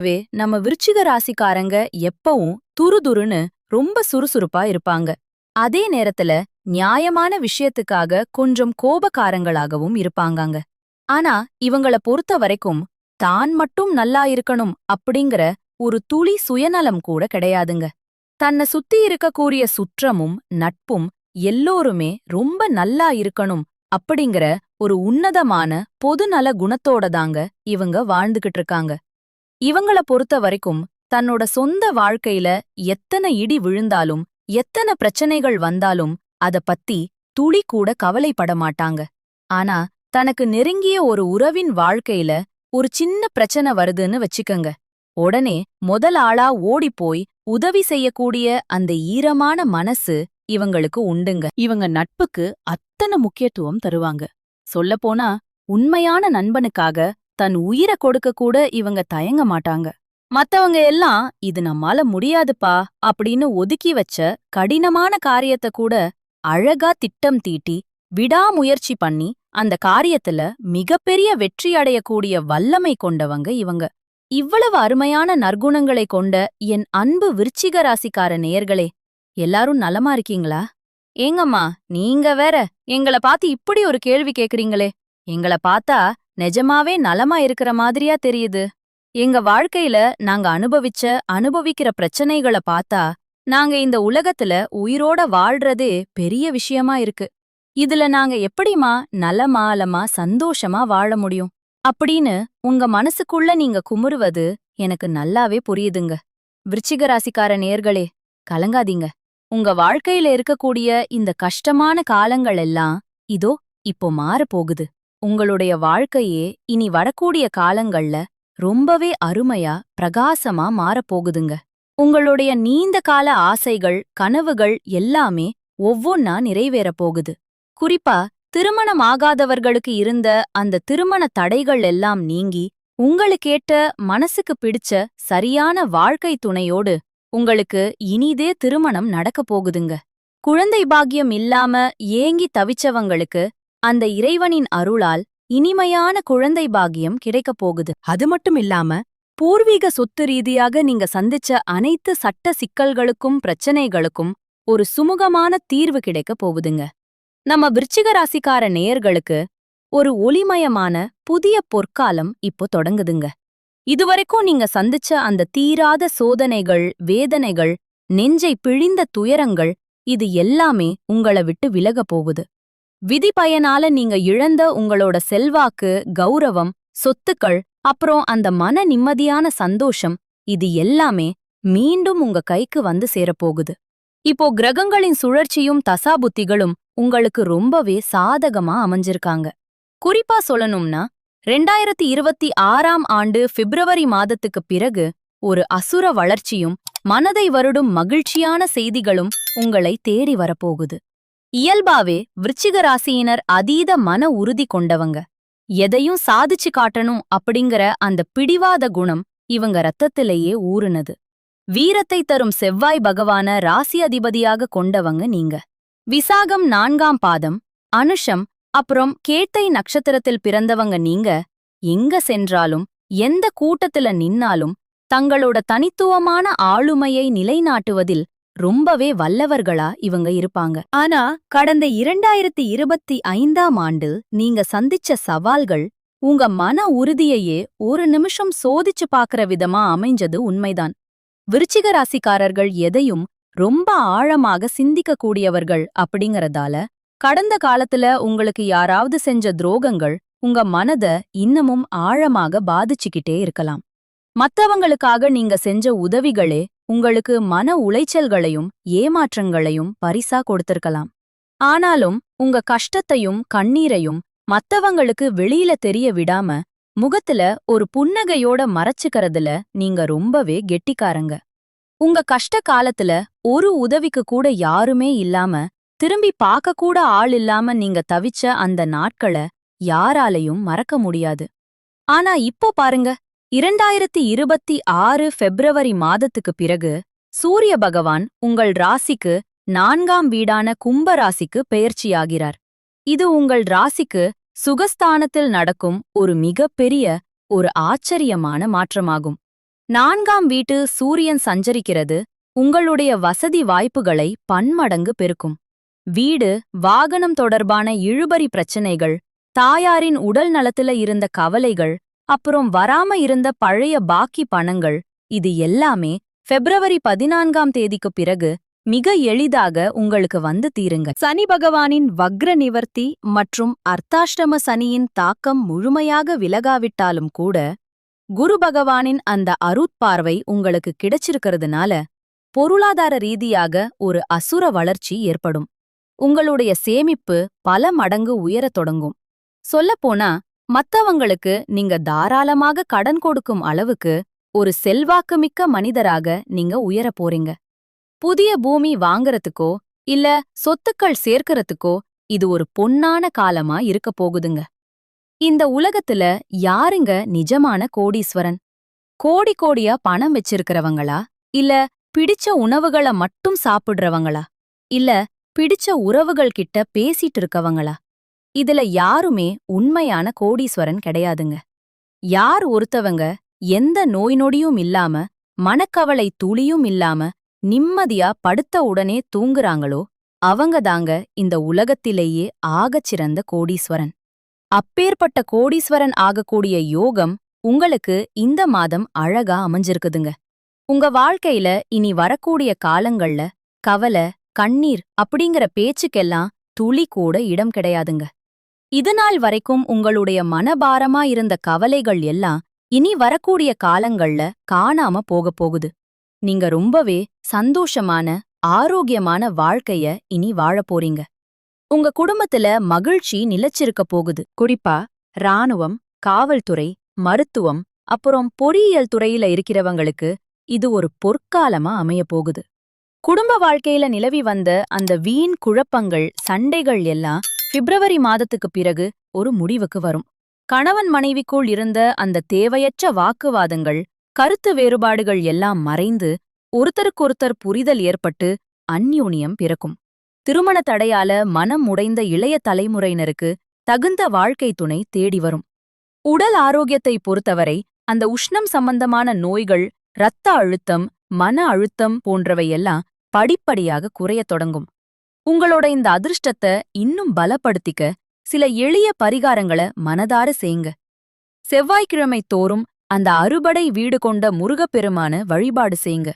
வே நம்ம விருச்சிக ராசிக்காரங்க எப்பவும் துருதுருன்னு ரொம்ப சுறுசுறுப்பா இருப்பாங்க. அதே நேரத்துல நியாயமான விஷயத்துக்காக கொஞ்சம் கோபக்காரங்களாகவும் இருப்பாங்காங்க. ஆனா இவங்கள பொறுத்த வரைக்கும் தான் மட்டும் நல்லா இருக்கணும் அப்படிங்கிற ஒரு துளி சுயநலம் கூட கிடையாதுங்க. தன்னை சுத்தி இருக்கக்கூடிய சுற்றமும் நட்பும் எல்லோருமே ரொம்ப நல்லா இருக்கணும் அப்படிங்கிற ஒரு உன்னதமான பொதுநல குணத்தோட தாங்க இவங்க வாழ்ந்துகிட்டு இருக்காங்க. இவங்கள பொறுத்த வரைக்கும் தன்னோட சொந்த வாழ்க்கையில எத்தனை இடி விழுந்தாலும் எத்தனை பிரச்சனைகள் வந்தாலும் அத பத்தி துளி கூட கவலைப்பட மாட்டாங்க. ஆனா தனக்கு நெருங்கிய ஒரு உறவின் வாழ்க்கையில ஒரு சின்ன பிரச்சனை வருதுன்னு வச்சுக்கங்க. உடனே முதல் ஆளா ஓடிப்போய் உதவி செய்யக்கூடிய அந்த ஈரமான மனசு இவங்களுக்கு உண்டுங்க. இவங்க நட்புக்கு அத்தனை முக்கியத்துவம் தருவாங்க. சொல்லப்போனா உண்மையான நண்பனுக்காக தன் உயிரை கொடுக்க கூட இவங்க தயங்க மாட்டாங்க. மத்தவங்க எல்லாம் இது நம்மால முடியாதுப்பா அப்படின்னு ஒதுக்கி வச்ச கடினமான காரியத்த கூட அழகா திட்டம் தீட்டி விடாமுயற்சி பண்ணி அந்த காரியத்துல மிகப்பெரிய வெற்றி அடையக்கூடிய வல்லமை கொண்டவங்க இவங்க. இவ்வளவு அருமையான நற்குணங்களை கொண்ட என் அன்பு விருச்சிக ராசிக்கார நேயர்களே எல்லாரும் நலமா இருக்கீங்களா? ஏங்கம்மா நீங்க வேற எங்கள பார்த்து இப்படி ஒரு கேள்வி கேக்குறீங்களே. எங்கள பார்த்தா நிஜமாவே நலமா இருக்கிற மாதிரியா தெரியுது. எங்க வாழ்க்கையில நாங்க அனுபவிச்ச அனுபவிக்கிற பிரச்சனைகளை பார்த்தா நாங்க இந்த உலகத்துல உயிரோட வாழ்றதே பெரிய விஷயமா இருக்கு. இதுல நாங்க எப்படிமா நலமாலமா சந்தோஷமா வாழ முடியும்? அப்படின்னு உங்க மனசுக்குள்ள நீங்க குமுறுவது எனக்கு நல்லாவே புரியுதுங்க. விருச்சிக ராசிக்கார நேர்களே கலங்காதீங்க. உங்க வாழ்க்கையில இருக்கக்கூடிய இந்த கஷ்டமான காலங்கள் எல்லாம் இதோ இப்போ மாறப் போகுது உங்களுடைய வாழ்க்கையே இனி வரக்கூடிய காலங்கள்ல ரொம்பவே அருமையா பிரகாசமா மாறப்போகுதுங்க. உங்களுடைய நீண்ட கால ஆசைகள் கனவுகள் எல்லாமே ஒவ்வொன்னா நிறைவேறப் போகுது. குறிப்பா திருமணம் ஆகாதவர்களுக்கு இருந்த அந்த திருமண தடைகள் எல்லாம் நீங்கி உங்களுக்கேட்ட மனசுக்கு பிடிச்ச சரியான வாழ்க்கை துணையோடு உங்களுக்கு இனிதே திருமணம் நடக்கப் போகுதுங்க. குழந்தை பாக்கியம் இல்லாம ஏங்கி தவிச்சவங்களுக்கு அந்த இறைவனின் அருளால் இனிமையான குழந்தை பாகியம் கிடைக்கப் போகுது. அது மட்டும் இல்லாம பூர்வீக சொத்து ரீதியாக நீங்க சந்திச்ச அனைத்து சட்ட சிக்கல்களுக்கும் பிரச்சனைகளுக்கும் ஒரு சுமூகமான தீர்வு கிடைக்கப் போகுதுங்க. நம்ம விருச்சிக ராசிக்கார நேயர்களுக்கு ஒரு ஒளிமயமான புதிய பொற்காலம் இப்போ தொடங்குதுங்க. இதுவரைக்கும் நீங்க சந்திச்ச அந்த தீராத சோதனைகள் வேதனைகள் நெஞ்சை பிழிந்த துயரங்கள் இது எல்லாமே உங்கள விட்டு விலகப் போகுது. விதி பயனால நீங்க இழந்த உங்களோட செல்வாக்கு கௌரவம் சொத்துக்கள் அப்புறம் அந்த மன நிம்மதியான சந்தோஷம் இது எல்லாமே மீண்டும் உங்க கைக்கு வந்து சேரப்போகுது. இப்போ கிரகங்களின் சுழற்சியும் தசாபுத்திகளும் உங்களுக்கு ரொம்பவே சாதகமா அமைஞ்சிருக்காங்க. குறிப்பா சொல்லணும்னா ரெண்டாயிரத்தி இருபத்தி ஆறாம் ஆண்டு பிப்ரவரி மாதத்துக்குப் பிறகு ஒரு அசுர வளர்ச்சியும் மனதை வருடும் மகிழ்ச்சியான செய்திகளும் உங்களை தேடி வரப்போகுது. இயல்பாவே விருச்சிக ராசியினர் அதீத மன உறுதி கொண்டவங்க. எதையும் சாதிச்சு காட்டணும் அப்படிங்கிற அந்த பிடிவாத குணம் இவங்க ரத்தத்திலேயே ஊறுனது. வீரத்தை தரும் செவ்வாய் பகவான ராசி அதிபதியாக கொண்டவங்க நீங்க. விசாகம் நான்காம் பாதம் அனுஷம் அப்புறம் கேட்டை நட்சத்திரத்தில் பிறந்தவங்க நீங்க. எங்க சென்றாலும் எந்த கூட்டத்துல நின்னாலும் தங்களோட தனித்துவமான ஆளுமையை நிலைநாட்டுவதில் ரொம்பவே வல்லவர்களா இவங்க இருப்பாங்க. ஆனா கடந்த இரண்டாயிரத்தி இருபத்தி ஐந்தாம் ஆண்டு நீங்க சந்திச்ச சவால்கள் உங்க மன உறுதியையே ஒரு நிமிஷம் சோதிச்சு பாக்குற விதமா அமைஞ்சது உண்மைதான். விருச்சிக ராசிக்காரர்கள் எதையும் ரொம்ப ஆழமாக சிந்திக்க கூடியவர்கள் அப்படிங்கறதால கடந்த காலத்துல உங்களுக்கு யாராவது செஞ்ச துரோகங்கள் உங்க மனத இன்னமும் ஆழமாக பாதிச்சுக்கிட்டே இருக்கலாம். மத்தவங்களுக்காக நீங்க செஞ்ச உதவிகளே உங்களுக்கு மன உளைச்சல்களையும் ஏமாற்றங்களையும் பரிசா கொடுத்திருக்கலாம். ஆனாலும் உங்க கஷ்டத்தையும் கண்ணீரையும் மத்தவங்களுக்கு வெளியில தெரிய விடாம முகத்துல ஒரு புன்னகையோட மறைச்சுக்கறதுல நீங்க ரொம்பவே கெட்டிக்காரங்க. உங்க கஷ்ட காலத்துல ஒரு உதவிக்கு கூட யாருமே இல்லாம திரும்பி பார்க்க கூட ஆள் இல்லாம நீங்க தவிச்ச அந்த நாட்கள யாராலையும் மறக்க முடியாது. ஆனா இப்போ பாருங்க இரண்டாயிரத்தி இருபத்தி ஆறு பெப்ரவரி மாதத்துக்கு பிறகு சூரிய பகவான் உங்கள் ராசிக்கு நான்காம் வீடான கும்ப ராசிக்கு பெயர்ச்சியாகிறார். இது உங்கள் ராசிக்கு சுகஸ்தானத்தில் நடக்கும் ஒரு மிகப்பெரிய ஒரு ஆச்சரியமான மாற்றமாகும். நான்காம் வீட்டு சூரியன் சஞ்சரிக்கிறது உங்களுடைய வசதி வாய்ப்புகளை பன்மடங்கு பெருக்கும். வீடு வாகனம் தொடர்பான இழுபறி பிரச்சனைகள் தாயாரின் உடல் நலத்துல இருந்த கவலைகள் அப்புறம் வராம இருந்த பழைய பாக்கி பணங்கள் இது எல்லாமே பிப்ரவரி பதினான்காம் தேதிக்கு பிறகு மிக எளிதாக உங்களுக்கு வந்து தீருங்க. சனி பகவானின் வக்ர நிவர்த்தி மற்றும் அர்த்தாஷ்டம சனியின் தாக்கம் முழுமையாக விலகாவிட்டாலும் கூட குரு பகவானின் அந்த அருட்பார்வை உங்களுக்கு கிடைச்சிருக்கிறதுனால பொருளாதார ரீதியாக ஒரு அசுர வளர்ச்சி ஏற்படும். உங்களுடைய சேமிப்பு பல மடங்கு உயரத் தொடங்கும். சொல்லப்போனா மத்தவங்களுக்கு நீங்க தாராளமாக கடன் கொடுக்கும் அளவுக்கு ஒரு செல்வாக்குமிக்க மனிதராக நீங்க உயரப் போறீங்க. புதிய பூமி வாங்கறதுக்கோ இல்ல சொத்துக்கள் சேர்க்கறதுக்கோ இது ஒரு பொன்னான காலமா இருக்க போகுதுங்க. இந்த உலகத்துல யாருங்க நிஜமான கோடீஸ்வரன்? கோடி கோடியா பணம் வச்சிருக்கிறவங்களா? இல்ல பிடிச்ச உணவுகள மட்டும் சாப்பிடுறவங்களா? இல்ல பிடிச்ச உறவுகள் கிட்ட பேசிட்டு இருக்கவங்களா? இதுல யாருமே உண்மையான கோடீஸ்வரன் கிடையாதுங்க. யார் ஒருத்தவங்க எந்த நோய் நொடியும் இல்லாம மனக்கவலை துளியும் இல்லாம நிம்மதியா படுத்த உடனே தூங்குறாங்களோ அவங்க தாங்க இந்த உலகத்திலேயே ஆகச் சிறந்த கோடீஸ்வரன். அப்பேற்பட்ட கோடீஸ்வரன் ஆகக்கூடிய யோகம் உங்களுக்கு இந்த மாதம் அழகா அமைஞ்சிருக்குதுங்க. உங்க வாழ்க்கையில இனி வரக்கூடிய காலங்கள்ல கவலை கண்ணீர் அப்படிங்கிற பேச்சுக்கெல்லாம் துளி கூட இடம் கிடையாதுங்க. இதுநாள் வரைக்கும் உங்களுடைய மனபாரமா இருந்த கவலைகள் எல்லாம் இனி வரக்கூடிய காலங்கள்ல காணாம போகப் போகுது. நீங்க ரொம்பவே சந்தோஷமான ஆரோக்கியமான வாழ்க்கைய இனி வாழப் போறீங்க. உங்க குடும்பத்துல மகிழ்ச்சி நிலச்சிருக்க போகுது. குறிப்பா ராணுவம் காவல்துறை மருத்துவம் அப்புறம் பொறியியல் துறையில இருக்கிறவங்களுக்கு இது ஒரு பொற்காலமா அமைய போகுது. குடும்ப வாழ்க்கையில நிலவி வந்த அந்த வீண் குழப்பங்கள் சண்டைகள் எல்லாம் பிப்ரவரி மாதத்துக்கு பிறகு ஒரு முடிவுக்கு வரும். கணவன் மனைவிக்குள் இருந்த அந்த தேவையற்ற வாக்குவாதங்கள் கருத்து வேறுபாடுகள் எல்லாம் மறைந்து ஒருத்தருக்கொருத்தர் புரிதல் ஏற்பட்டு அந்யூனியம் பிறக்கும். திருமண தடையால மனம் உடைந்த இளைய தலைமுறையினருக்கு தகுந்த வாழ்க்கை துணை தேடி வரும். உடல் ஆரோக்கியத்தை பொறுத்தவரை அந்த உஷ்ணம் சம்பந்தமான நோய்கள் இரத்த அழுத்தம் மன அழுத்தம் போன்றவையெல்லாம் படிப்படியாக குறையத் தொடங்கும். உங்களோட இந்த அதிர்ஷ்டத்தை இன்னும் பலப்படுத்திக்க சில எளிய பரிகாரங்கள மனதார செய்ங்க செவ்வாய்க்கிழமை தோறும் அந்த அறுபடை வீடு கொண்ட முருகப்பெருமான வழிபாடு செய்யுங்க.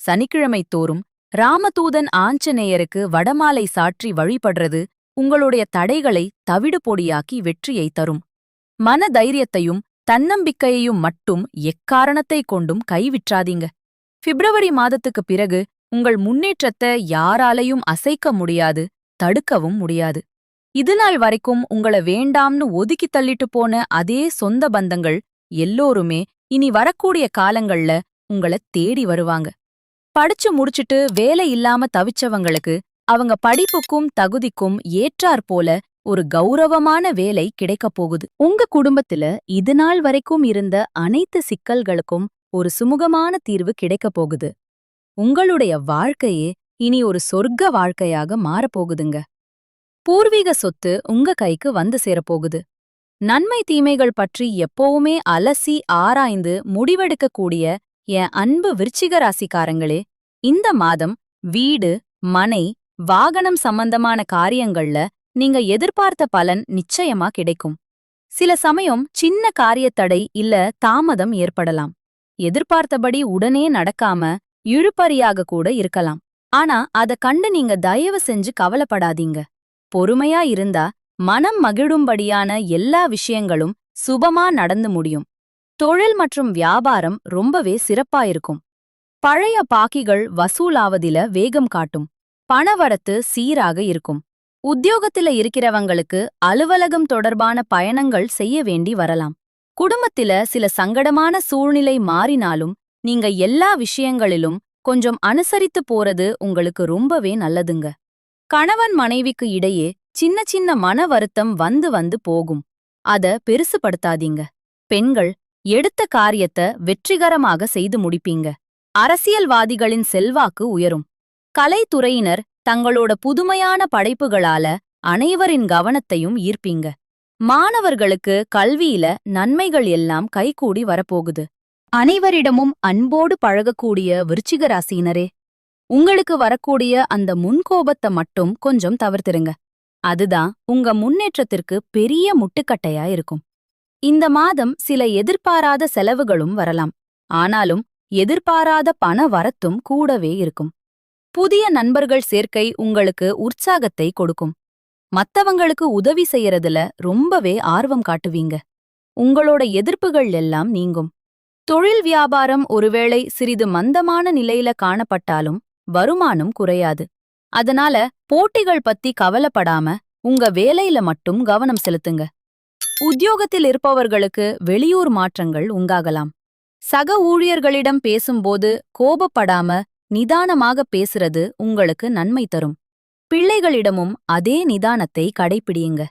சனிக்கிழமை தோறும் ராமதூதன் ஆஞ்சநேயருக்கு வடமாலை சாற்றி வழிபடுறது உங்களுடைய தடைகளை தவிடு பொடியாக்கி வெற்றியை தரும். மன தைரியத்தையும் தன்னம்பிக்கையையும் மட்டும் எக்காரணத்தை கொண்டும் கைவிற்றாதீங்க. பிப்ரவரி மாதத்துக்கு பிறகு உங்கள் முன்னேற்றத்தை யாராலையும் அசைக்க முடியாது தடுக்கவும் முடியாது. இதுநாள் வரைக்கும் உங்கள வேண்டாம்னு ஒதுக்கி தள்ளிட்டு போன அதே சொந்த பந்தங்கள் எல்லோருமே இனி வரக்கூடிய காலங்கள்ல உங்கள தேடி வருவாங்க. படிச்சு முடிச்சிட்டு வேலை இல்லாம தவிச்சவங்களுக்கு அவங்க படிப்புக்கும் தகுதிக்கும் ஏற்றாற் போல ஒரு கௌரவமான வேலை கிடைக்கப் போகுது. உங்க குடும்பத்துல இதுநாள் வரைக்கும் இருந்த அனைத்து சிக்கல்களுக்கும் ஒரு சுமூகமான தீர்வு கிடைக்கப் போகுது. உங்களுடைய வாழ்க்கையே இனி ஒரு சொர்க்க வாழ்க்கையாக மாறப்போகுதுங்க. பூர்வீக சொத்து உங்க கைக்கு வந்து சேரப்போகுது. நன்மை தீமைகள் பற்றி எப்பவுமே அலசி ஆராய்ந்து முடிவெடுக்கக்கூடிய என் அன்பு விருச்சிக ராசிக்காரங்களே இந்த மாதம் வீடு மனை வாகனம் சம்பந்தமான காரியங்கள்ல நீங்க எதிர்பார்த்த பலன் நிச்சயமா கிடைக்கும். சில சமயம் சின்ன காரியத்தடை இல்ல தாமதம் ஏற்படலாம். எதிர்பார்த்தபடி உடனே நடக்காம இழுப்பறியாக கூட இருக்கலாம். ஆனா அத கண்டு நீங்க தயவு செஞ்சு கவலைப்படாதீங்க. பொறுமையா இருந்தா மனம் மகிழும்படியான எல்லா விஷயங்களும் சுபமா நடந்து முடியும். தொழில் மற்றும் வியாபாரம் ரொம்பவே சிறப்பாயிருக்கும் பழைய பாக்கிகள் வசூலாவதில வேகம் காட்டும். பணவரத்து சீராக இருக்கும். உத்தியோகத்தில இருக்கிறவங்களுக்கு அலுவலகம் தொடர்பான பயணங்கள் செய்ய வேண்டி வரலாம். குடும்பத்தில சில சங்கடமான சூழ்நிலை மாறினாலும் நீங்க எல்லா விஷயங்களிலும் கொஞ்சம் அனுசரித்து போறது உங்களுக்கு ரொம்பவே நல்லதுங்க. கணவன் மனைவிக்கு இடையே சின்ன சின்ன மன வருத்தம் வந்து வந்து போகும். அத பெருசுபடுத்தாதீங்க. பெண்கள் எடுத்த காரியத்த வெற்றிகரமாக செய்து முடிப்பீங்க. அரசியல்வாதிகளின் செல்வாக்கு உயரும். கலைத்துறையினர் தங்களோட புதுமையான படைப்புகளால அனைவரின் கவனத்தையும் ஈர்ப்பீங்க. மாணவர்களுக்கு கல்வியில நன்மைகள் எல்லாம் கைகூடி வரப்போகுது. அனைவரிடமும் அன்போடு பழகக்கூடிய விருச்சிக ராசியினரே உங்களுக்கு வரக்கூடிய அந்த முன்கோபத்தை மட்டும் கொஞ்சம் தவிர்த்திருங்க. அதுதான் உங்க முன்னேற்றத்திற்கு பெரிய முட்டுக்கட்டையா இருக்கும். இந்த மாதம் சில எதிர்பாராத செலவுகளும் வரலாம். ஆனாலும் எதிர்பாராத பண வரத்தும் கூடவே இருக்கும். புதிய நண்பர்கள் சேர்க்கை உங்களுக்கு உற்சாகத்தை கொடுக்கும். மத்தவங்களுக்கு உதவி செய்யறதுல ரொம்பவே ஆர்வம் காட்டுவீங்க. உங்களோட எதிர்ப்புகள் எல்லாம் நீங்கும். தொழில் வியாபாரம் ஒருவேளை சிறிது மந்தமான நிலையில காணப்பட்டாலும் வருமானம் குறையாது. அதனால போட்டிகள் பத்தி கவலைப்படாம உங்க வேலையில மட்டும் கவனம் செலுத்துங்க. உத்தியோகத்தில் இருப்பவர்களுக்கு வெளியூர் மாற்றங்கள் உண்டாகலாம். சக ஊழியர்களிடம் பேசும்போது கோபப்படாம நிதானமாக பேசுறது உங்களுக்கு நன்மை தரும். பிள்ளைகளிடமும் அதே நிதானத்தை கடைபிடியுங்க.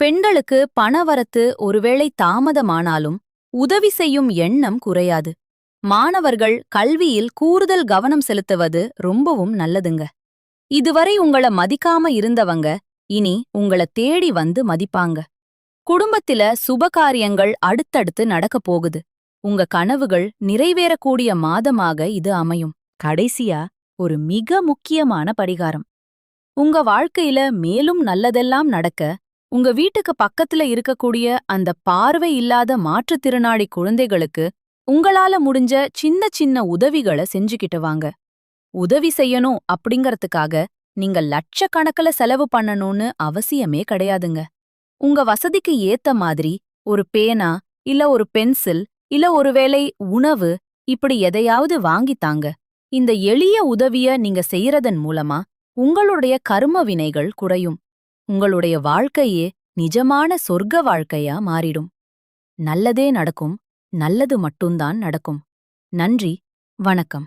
பெண்களுக்கு பணவரத்து ஒருவேளை தாமதமானாலும் உதவி செய்யும் எண்ணம் குறையாது. மாணவர்கள் கல்வியில் கூடுதல் கவனம் செலுத்துவது ரொம்பவும் நல்லதுங்க. இதுவரை உங்கள மதிக்காம இருந்தவங்க இனி உங்கள தேடி வந்து மதிப்பாங்க. குடும்பத்தில சுபகாரியங்கள் அடுத்தடுத்து நடக்கப் போகுது. உங்க கனவுகள் நிறைவேறக்கூடிய மாதமாக இது அமையும். கடைசியா ஒரு மிக முக்கியமான பரிகாரம். உங்க வாழ்க்கையில மேலும் நல்லதெல்லாம் நடக்க உங்க வீட்டுக்கு பக்கத்துல இருக்கக்கூடிய அந்த பார்வை இல்லாத மாற்றுத்திறனாளி குழந்தைகளுக்கு உங்களால முடிஞ்ச சின்ன சின்ன உதவிகளை செஞ்சுக்கிட்டு வாங்க. உதவி செய்யணும் அப்படிங்கறதுக்காக நீங்க லட்சக்கணக்கில் செலவு பண்ணணும்னு அவசியமே கிடையாதுங்க. உங்க வசதிக்கு ஏத்த மாதிரி ஒரு பேனா இல்ல ஒரு பென்சில் இல்ல ஒருவேளை உணவு இப்படி எதையாவது வாங்கித்தாங்க இந்த எளிய உதவிய நீங்க செய்யறதன் மூலமா உங்களுடைய கர்ம வினைகள் குறையும். உங்களுடைய வாழ்க்கையே நிஜமான சொர்க்க வாழ்க்கையா மாறிடும். நல்லதே நடக்கும் நல்லது மட்டும்தான் நடக்கும். நன்றி வணக்கம்.